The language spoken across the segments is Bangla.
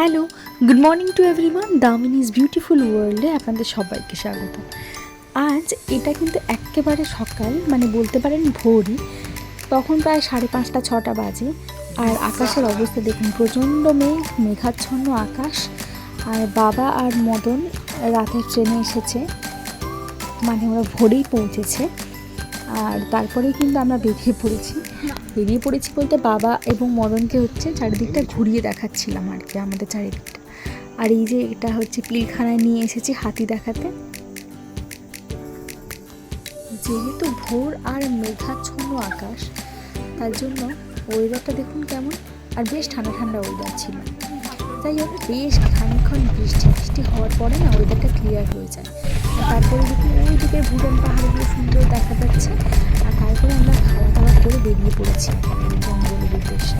Hello good morning to everyone Damini's beautiful ওয়ার্ল্ডে আপনাদের সবাইকে স্বাগত। আজ এটা কিন্তু একেবারে সকাল মানে বলতে পারেন ভোরই, তখন প্রায় সাড়ে পাঁচটা, ছটা বাজে, আর আকাশের অবস্থা দেখুন, প্রচণ্ড মেঘ, মেঘাচ্ছন্ন আকাশ, আর বাবা আর মদন রাতের ট্রেনে এসেছে মানে ওরা ভোরেই পৌঁছেছে। আর তারপরে কিন্তু আমরা বেরিয়ে পড়েছি। বেরিয়ে পড়েছি বলতে বাবা এবং মদনকে হচ্ছে চারিদিকটা ঘুরিয়ে দেখাচ্ছিলাম আর কি আমাদের চারিদিকটা। আর এই যে এটা হচ্ছে পিলখানায় নিয়ে এসেছি হাতি দেখাতে। যেহেতু ভোর আর মেঘাচ্ছন্ন আকাশ, তার জন্য ওয়েদারটা দেখুন কেমন। আর বেশ ঠান্ডা ঠান্ডা ওয়েদার ছিল। তাই হোক, বেশ খানিক্ষণ বৃষ্টি বৃষ্টি হওয়ার পরে না ওয়েদারটা ক্লিয়ার হয়ে যায়। তারপরে দেখুন ওই দিকে ভুটান পাহাড়গুলো সুন্দর দেখা যাচ্ছে। আর তারপরে আমরা খাওয়া দাওয়া করে বেরিয়ে পড়েছি জঙ্গলের উদ্দেশ্যে।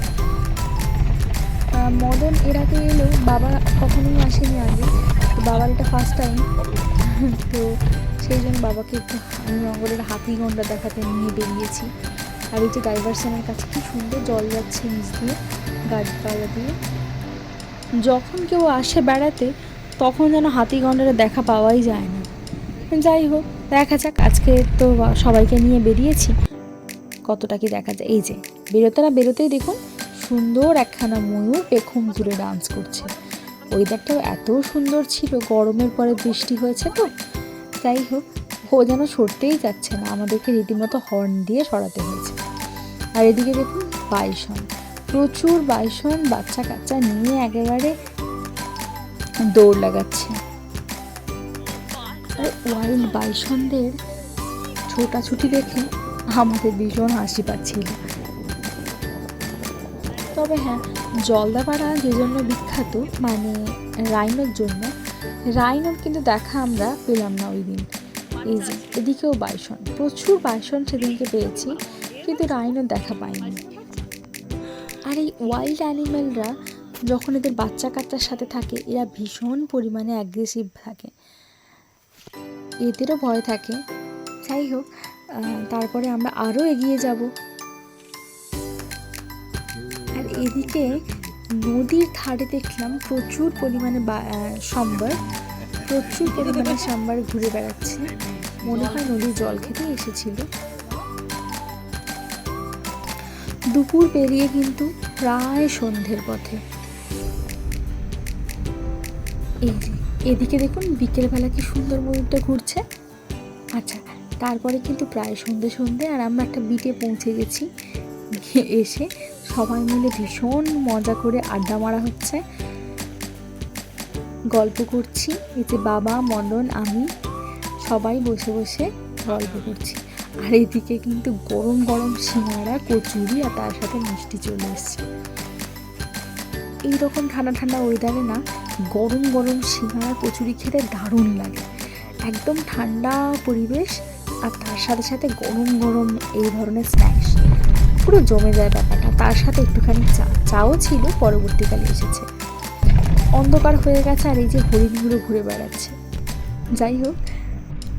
মদন এর আগে বাবা কখনোই আসেনি আগে। তো বাবার এটা ফার্স্ট টাইম তো সেই জন্য বাবাকে একটু জঙ্গলের হাতিগন্ডা দেখাতে নিয়ে বেরিয়েছি। আর এই যে ডাইভারশনের কাছে কি সুন্দর জল যাচ্ছে নিচ দিয়ে গাছপালা দিয়ে। যখন কেউ আসে বেড়াতে, তখন যেন হাতিগন্ডারে দেখা পাওয়াই যায় না। যাই হোক, দেখা যাক। আজকে তো সবাইকে নিয়ে বেরিয়েছি। কতটা কি দেখা যায়? এই যে বেরোতে না বেরোতেই দেখুন সুন্দর একখানা ময়ূর পেখম জুড়ে ডান্স করছে। ওয়েদারটাও এত সুন্দর ছিল, গরমের পরে বৃষ্টি হয়েছে তো। যাই হোক, ও যেন সরতেই যাচ্ছে না, আমাদেরকে রীতিমতো হর্ন দিয়ে সরাতে হয়েছে। আর এদিকে দেখুন বাইসন প্রচুর বাইসন বাচ্চা কাচ্চা নিয়ে একেবারে দৌড় লাগাচ্ছে। ওয়াইল্ড বাইসনদের ছোটাছুটি দেখে আমাদের ভীষণ হাসি পাচ্ছিল। তবে হ্যাঁ জলদাপাড়া যে জন্য বিখ্যাত মানে রাইনোর জন্য, রাইনোর কিন্তু দেখা আমরা পেলাম না ওই দিন। এই যে, এদিকেও বাইসন, প্রচুর বাইসন সেদিনকে পেয়েছি, কিন্তু রাইনোর দেখা পাইনি। আর এই ওয়াইল্ড অ্যানিম্যালরা যখন এদের বাচ্চা কাচ্চার সাথে থাকে, এরা ভীষণ পরিমাণে অ্যাগ্রেসিভ থাকে। এদেরও ভয় থাকে। যাই হোক তারপরে আমরা আরও এগিয়ে যাব। আর এদিকে নদীর ধারে দেখলাম প্রচুর পরিমাণে সম্বার। প্রচুর পরিমাণে সাম্বার ঘুরে বেড়াচ্ছে। মনে হয় নদীর জল খেতে এসেছিল। দুপুর পেরিয়ে কিন্তু প্রায় সন্ধ্যের পথে। এই এদিকে দেখুন বিকেলবেলা কি সুন্দর ময়ূরটা ঘুরছে। আচ্ছা তারপরে কিন্তু প্রায় সন্ধে সন্ধে আর আমরা একটা বিটে পৌঁছে গেছি। এসে সবাই মিলে ভীষণ মজা করে আড্ডা মারা হচ্ছে। গল্প করছি যে বাবা, মদন, আমি সবাই বসে বসে গল্প করছি। আর এদিকে কিন্তু গরম গরম সিঙ্গারা, কচুরি আর তার সাথে মিষ্টি চলে এসছে। এইরকম ঠান্ডা ঠান্ডা ওয়েদারে না গরম গরম সিঙ্গারা কচুরি খেতে দারুণ লাগে। একদম ঠান্ডা পরিবেশ আর তার সাথে সাথে গরম গরম এই ধরনের স্ন্যাক্স পুরো জমে যায় ব্যাপারটা। তার সাথে একটুখানি চা, চাও ছিল, পরবর্তীকালে এসেছে। অন্ধকার হয়ে গেছে আর এই যে হরিণগুলো ঘুরে বেড়াচ্ছে। যাই হোক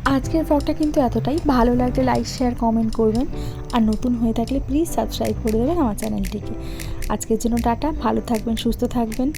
আজকের ব্লগটা কিন্তু এতটাই। ভালো লাগলে লাইক শেয়ার কমেন্ট করবেন। আর নতুন হয়ে থাকলে প্লিজ সাবস্ক্রাইব করে দেবেন আমার চ্যানেলটিকে আজকের জন্য টাটা। ভালো থাকবেন, সুস্থ থাকবেন।